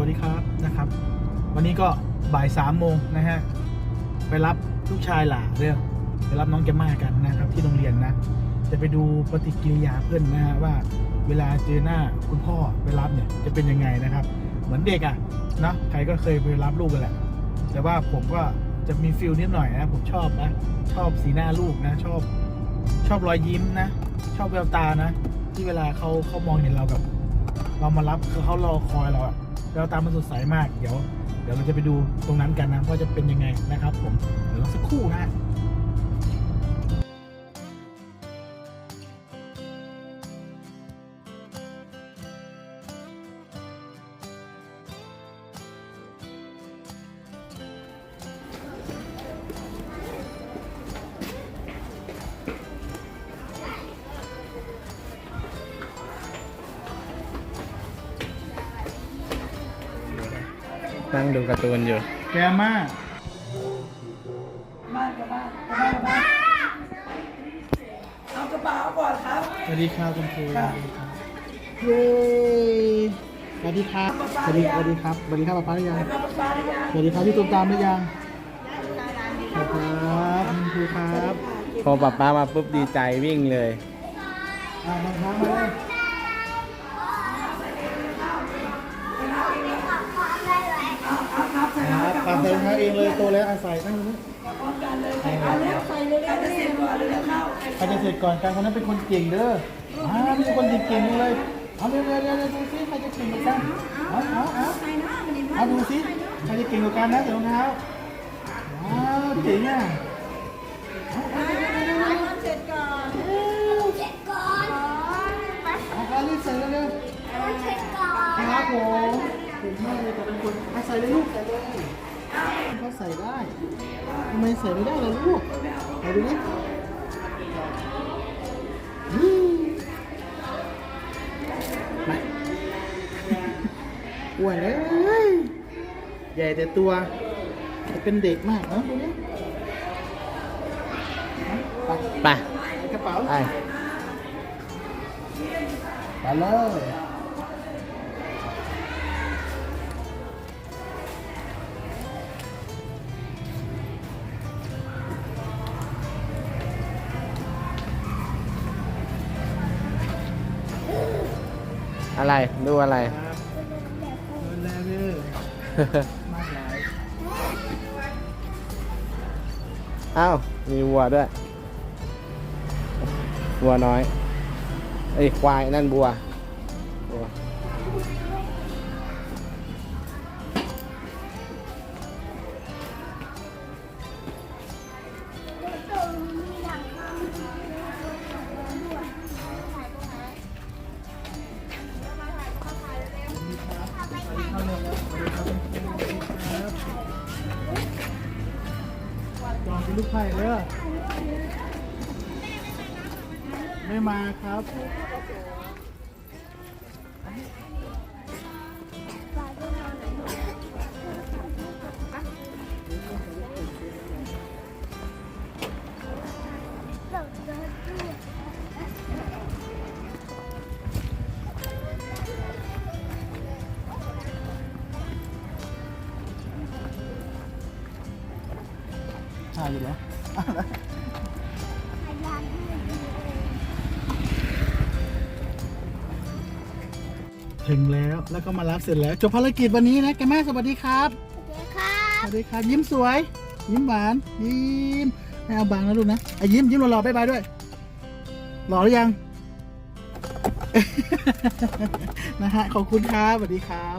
วัสดีครับนะครับ วันนี้ก็บ่ายสามโมงนะฮะไปรับลูกชายหล่าเรื่องไปรับน้องแกมมากันนะครับที่โรงเรียนนะ จะไปดูปฏิกิริยาเพื่อนนะฮะว่า เวลาเจอหน้าคุณพ่อไปรับเนี่ยจะเป็นยังไงนะครับ เหมือนเด็กอะ่ะเนาะใครก็เคยไปรับลูกกันแหละแต่ว่าผมก็จะมีฟิลนิดหน่อยนะผมชอบนะชอบสีหน้าลูกนะ ชอบชอบรอยยิ้มนะ ชอบแววตานะ ที่เวลาเขาเขามองเห็นเราแบบ เรามารับคือเขารอคอยเราอะ แววตามันสดใสมากเดี๋ยว เดี๋ยวเราจะไปดูตรงนั้นกันนะว่าจะเป็นยังไงนะครับ ผมเดี๋ยวเราสักครู่นะ นั่งดูการ์ตูนอยู่ แกมากบ้านกับบ้านกับบ้านกับบ้านเอากระเป๋าก่อนครับสวัสดีครับคุณครูเย้สวัสดีครับสวัสดีสวัสดีครับสวัสดีครับป้าป้าหรือยังครับป้าหรือยังสวัสดีครับพี่ตูมตามหรือยังครับคุณครูครับ พอป๊าป้ามาปุ๊บดีใจวิ่งเลยอ่าบางครั้งมาเลย ส่รองเท้าเองเลยโตแล้วอาศัยนั่งตรงนี้พร้อมกันเลยเอาแล้วใส่เลยใครจะเสร็จก่อนเลยเข้าใครจะเสร็จก่อนกันคนนั้นเป็นคนเก่งเด้ออ่ามีคนเก่งๆเลยเอาเร็วๆเร็วๆดูซิใครจะเก่งกว่ากันเอาเอาเอาเอาดูซิใครจะเก่งกว่ากันนะใส่รองเท้าว้าวเจ๋งอะเอาเอาเร็วๆเร็วๆเสร็จก่อนเอาเอารีบใส่เร็วๆครับผมเก่งมากเลยแต่เป็นคนเอาใส่เลยลูกใส่เลย เขาใส่ได้ทำไมใส่ไม่ได้ล่ะลูกไหนดูดิอืมมาอ้วนเลยใหญ่แต่ตัวแต่เป็นเด็กมากเนอะตัวนี้ไปไปในกระเป๋าไปไปเลย อะไรดูอะไร แล้วเด้อมากหลายอ้าวมีวัวด้วยวัวน้อยไอ้ยควายนั่นบัวบัว จองเป็นลูกไผ่เด้อไม่มาครับายอยู่เหรอถึงแล้วแล้วก็มารับเสร็จแล้วจบภารกิจวันนี้นะแกแม่สวัสดีครับสวัสดีครับยิ้มสวย ยิ้มหวานยิ้มไม่เอาบังนะลูกนะอะยิ้มยิ้มหล่อๆบ๊ายบายด้วยหล่อหรือยังนะฮะขอบคุณครับสวัสดีครับ